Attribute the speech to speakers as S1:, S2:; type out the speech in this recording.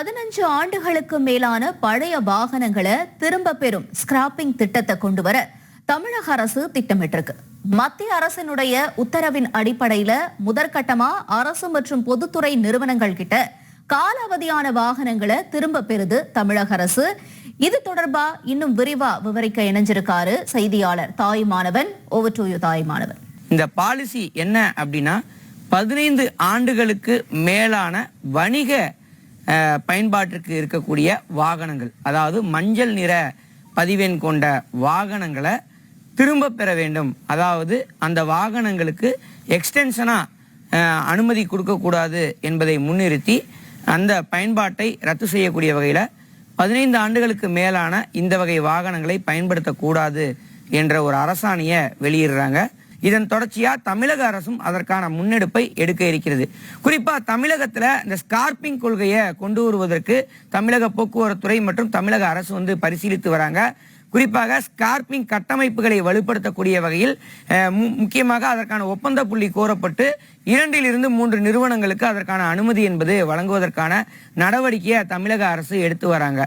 S1: பதினஞ்சு ஆண்டுகளுக்கு மேலான பழைய வாகனங்களை திரும்ப பெறும் ஸ்கிராப்பிங் திட்டத்தை கொண்டு வர தமிழக அரசு திட்டமிட்டிருக்கு. மத்திய அரசினுடைய உத்தரவின் அடிப்படையில முதற்கட்டமா அரசு மற்றும் பொதுத்துறை நிறுவனங்கள் கிட்ட காலாவதியான வாகனங்களை திரும்ப பெறுது தமிழக அரசு. இது தொடர்பா இன்னும் விரிவா விவரிக்க இணைஞ்சிருக்காரு செய்தியாளர் Thaimanavan over to you Thaimanavan
S2: இந்த பாலிசி என்ன அப்படின்னா பதினைந்து ஆண்டுகளுக்கு மேலான வணிக பயன்பாட்டிற்கு இருக்கக்கூடிய வாகனங்கள். அதாவது மஞ்சள் நிற பதிவெண் கொண்ட வாகனங்களை திரும்ப பெற வேண்டும். அதாவது அந்த வாகனங்களுக்கு எக்ஸ்டென்ஷனாக அனுமதி கொடுக்கக்கூடாது என்பதை முன்னிறுத்தி அந்த பயன்பாட்டை ரத்து செய்யக்கூடிய வகையில் பதினைந்து ஆண்டுகளுக்கு மேலான இந்த வகை வாகனங்களை பயன்படுத்தக்கூடாது என்ற ஒரு அரசாணையை வெளியிடுறாங்க. இதன் தொடர்ச்சியா தமிழக அரசும் அதற்கான முன்னெடுப்பை எடுக்க இருக்கிறது. குறிப்பா தமிழகத்துல இந்த ஸ்கார்பிங் கொள்கையை கொண்டு வருவதற்கு தமிழக போக்குவரத்துறை மற்றும் தமிழக அரசு வந்து பரிசீலித்து வராங்க. குறிப்பாக ஸ்கார்பிங் கட்டமைப்புகளை வலுப்படுத்தக்கூடிய வகையில் முக்கியமாக அதற்கான ஒப்பந்த புள்ளி கோரப்பட்டு இரண்டிலிருந்து மூன்று நிறுவனங்களுக்கு அதற்கான அனுமதி என்பது வழங்குவதற்கான நடவடிக்கையை தமிழக அரசு எடுத்து வராங்க.